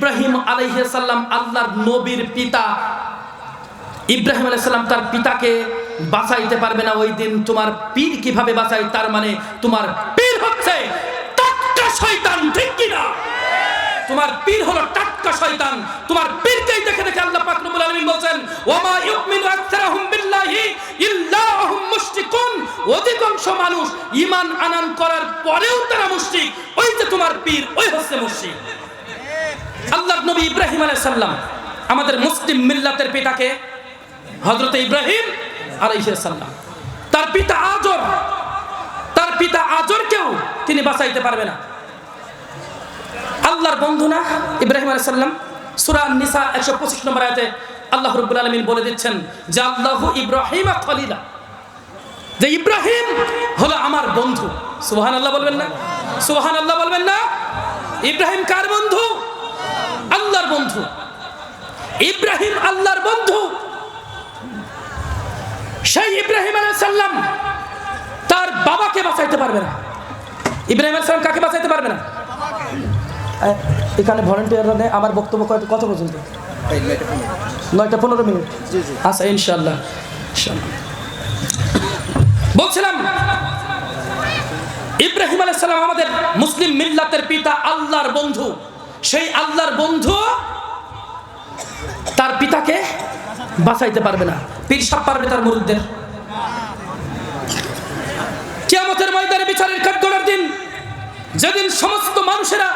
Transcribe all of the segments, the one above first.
ইব্রাহিম আলাইসাল্লাম আল্লাহর নবীর পিতা। ইব্রাহিম আলাইসাল্লাম তার পিতাকে বাঁচাইতে পারবে না। ওই দিন তোমার পীর কীভাবে বাঁচাই তার মানে তোমার পীর হচ্ছে তোমার দেখে দেখে আল্লাহ অধিকাংশ মানুষ ঈমান আনান করার পরেও তারা মুশরিক। ওই যে তোমার পীর, ওই হচ্ছে মুশরিক। আল্লাহর নবী ইব্রাহিম আলাইহিস সালাম, আমাদের মুসলিম মিল্লাতের পিতাকে হযরত ইব্রাহিম আলাইহিস সালাম। তার পিতা আজর, তার পিতা আজরকেও তিনি বাঁচাইতে পারবে না। আল্লাহর বন্ধু না ইব্রাহিম আলাইহিস সালাম, সূরা নিসা 125 নম্বর আয়াতে আল্লাহ রাব্বুল আলামিন বলে দিচ্ছেন, যে আল্লাহু ইব্রাহিম খলিলা। যে ইব্রাহিম হলো আমার বন্ধু। সুবহানাল্লাহ বলবেন না? সুবহানাল্লাহ বলবেন না? ইব্রাহিম কার বন্ধু? আল্লাহর বন্ধু। ইব্রাহিম আল্লাহর বন্ধু। সেই ইব্রাহিম আলাইহিস সালাম তার বাবাকে বাঁচাইতে পারবে না। ইব্রাহিম আলাইহিস সালাম কাকে বাঁচাইতে পারবে না? এখানে ভলেন্টিয়াররা নেই, আমার বক্তব্য কত কত পর্যন্ত? নয়টা পনেরো মিনিট। আচ্ছা ইনশাল্লাহ। বলছিলাম, ইব্রাহিম আলাইহিস সালাম আমাদের মুসলিম মিল্লাতের পিতা আল্লাহর বন্ধু। সেই আল্লাহর বন্ধু তার পিতাকে বাঁচাইতে পারবে না। পীর সাপ পারবে তার মুরুদদের। কিয়ামতের ময়দানে বিচারের কাঠগড়ার দিন, যেদিন সমস্ত মানুষেরা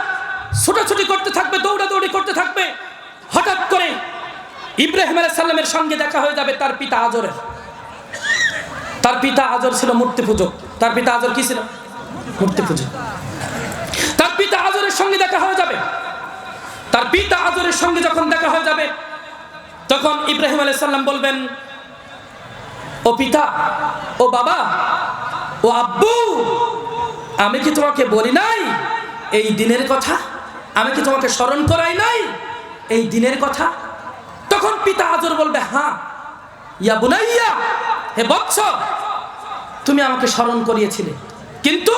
ছোটাছুটি করতে থাকবে, দৌড়াদৌড়ি করতে থাকবে, হঠাৎ করে ইব্রাহিম সালামের সঙ্গে দেখা হয়ে যাবে তার পিতা আজরের। তার পিতা আজর ছিল মূর্তি পুজো তার পিতা আজর কি ছিল? মূর্তি পুজো তার পিতা আজরের সঙ্গে দেখা হয়ে যাবে। তার পিতা আজরের সঙ্গে যখন দেখা হয়ে যাবে, তখন ইব্রাহিম আলাইহিস সালাম বলবেন, ও পিতা, ও বাবা, ও আব্বু, আমি কি তোমাকে বলি নাই? এই দিনের কথা? আমি কি তোমাকে স্মরণ করাই নাই? এই দিনের কথা? তখন পিতা আজর বলবে হ্যাঁ ইয়া বুনাইয়া, হে বৎস, তুমি আমাকে স্মরণ করিয়েছিলে। কিন্তু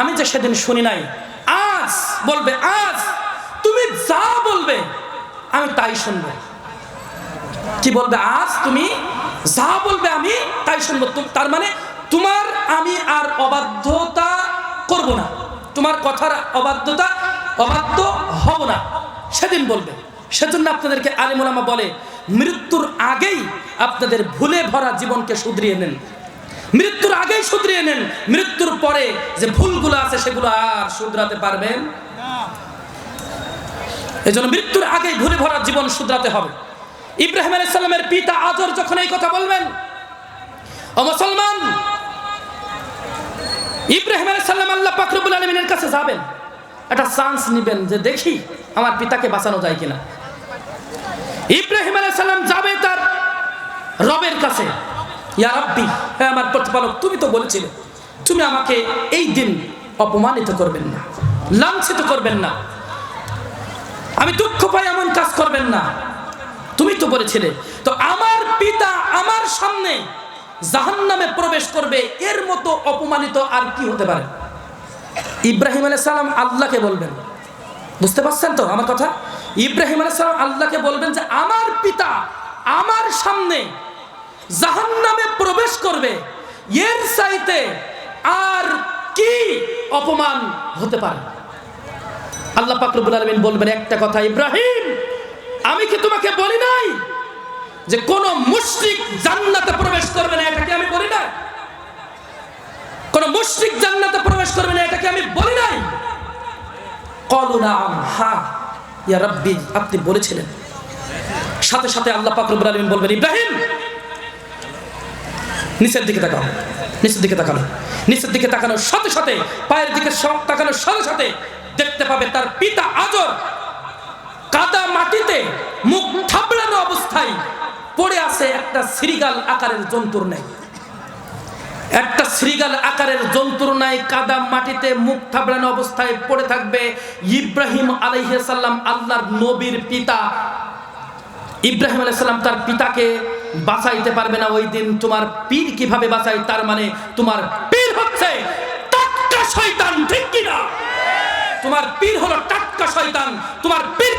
আমি যে সেদিন শুনি নাই, আজ বলবে, আজ তুমি যা বলবে, আমি তাই শুনব। কি বলবে আজ? তুমি যা বলবে আমি তাই শুনব। তার মানে তোমার আমি আর অবাধ্যতা করব না। তোমার কথার অবাধ্যতা, অবাধ্য হব না। সেদিন বলবে। সেজন্য আপনাদেরকে আলিমুলামা বলে, মৃত্যুর আগেই আপনাদের ভুলে ভরা জীবনকে শুধরিয়ে নেন। মৃত্যুর আগেই শুধরিয়ে নেন। মৃত্যুর পরে যে ভুলগুলো আছে সেগুলো আর শুধরাতে পারবেন এজন্য মৃত্যুর আগেই ভুলে ভরা জীবন শুধরাতে হবে। ইব্রাহিম আলাইহিস সালামের পিতা আজর যখন এই কথা বলবেন, ও মুসলমান, ইব্রাহিম আলাইহিস সালাম আল্লাহ পাক রব্বুল আলামিনের কাছে যাবেন। একটা চান্স নেবেন যে দেখি আমার পিতাকে বাঁচানো যায় কিনা। ইব্রাহিম আলাইহিস সালাম যাবে তার রবের কাছে। ইয়া রাব্বি, হে আমার প্রতিপালক, তুমি তো বলেছিলে, তুমি আমাকে এই দিন অপমানিত করবেন না, লাঞ্ছিত করবেন না। আমি দুঃখ পাই এমন কাজ করবেন না। তুমি তো বলেছিলে তো আমার পিতা আমার সামনে জাহান নামে প্রবেশ করবে, এর মতো অপমানিত আর কি হতে পারে? ইব্রাহিম আলাইহিস সালাম আল্লাহকে বলবেন। বুঝতে পারছেন তো আমার কথা? ইব্রাহিম আলাইহিস সালাম আল্লাহকে বলবেন যে, আমার পিতা আমার সামনে জাহান নামে প্রবেশ করবে, এর চাইতে আর কি অপমান হতে পারে? আল্লাহ পাকরবুল আলমিন বলবেন একটা কথা, ইব্রাহিম, আমি কি তোমাকে বলি নাই যে কোন মুশরিক জান্নাতে প্রবেশ করবে না? এটাকে আমি বলি নাই? কোন মুশরিক জান্নাতে প্রবেশ করবে না? এটাকে আমি বলি নাই? কলু, নাম, হা, ইয়া রাব্বি, আপনি বলেছিলেন। সাথে সাথে আল্লাহ পাক রব্বুল আলামিন বলবেন, ইব্রাহিম, নিচের দিকে তাকাও, নিচের দিকে তাকানো। নিচের দিকে তাকানোর সাথে সাথে, পায়ের দিকে তাকানোর সাথে সাথে দেখতে পাবে তার পিতা আজর। কাদা মাটিতে মুখ থাবড়ানো অবস্থায় পড়ে আছে একটা শ্রীগাল আকারের জন্তুর নেই একটা শ্রীগাল আকারের জন্তুর নাই কাদা মাটিতে মুখ থাবড়ানো অবস্থায় পড়ে থাকবে ইব্রাহিম আলাইসাল্লাম আল্লাহর নবীর পিতা। ইব্রাহিম আলাইসাল্লাম তার পিতাকে বাঁচাইতে পারবে না। ওই দিন তোমার পীর কীভাবে বাঁচাই তার মানে তোমার তোমার পীর হলো টাটকা শয়তান। তোমার পীর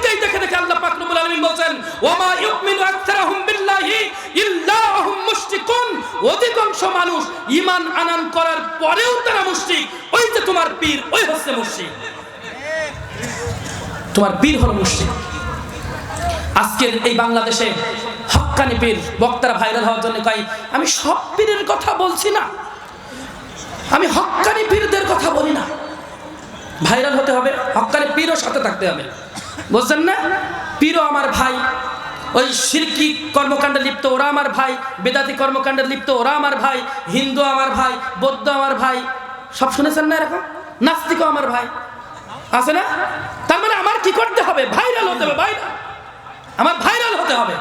ওমা ইউমিনু আকতারহুম বিল্লাহি ইল্লা হুম মুশরিকুন। অধিকাংশ মানুষ ঈমান আনান করার পরেও তারা মুশরিক। ওই যে তোমার পীর, ওই হচ্ছে মুশরিক। তোমার পীর হলো মুশরিক। আজকের এই বাংলাদেশে হক্কানি পীর, বক্তারা ভাইরাল হওয়ার জন্য কয়, আমি সব পীরের কথা বলছি না। আমি হক্কানি পীরদের কথা বলি না। ভাইরাল হতে হবে হক্কানি পীরও সাথে থাকতে হবে। বুঝছেন না? পীরও আমার ভাই, ওই সিরকি কর্মকাণ্ডে লিপ্ত, ওরা আমার ভাই, বেদাতি কর্মকাণ্ডে লিপ্ত, ওরা আমার ভাই, হিন্দু আমার ভাই, বৌদ্ধ আমার ভাই। সব শুনেছেন না এরকম? নাস্তিকও আমার ভাই। আছে না? তার মানে আমার কি করতে হবে? ভাইরাল হতে হবে, ভাইরাল। আমার ভাইরাল হতে হবে।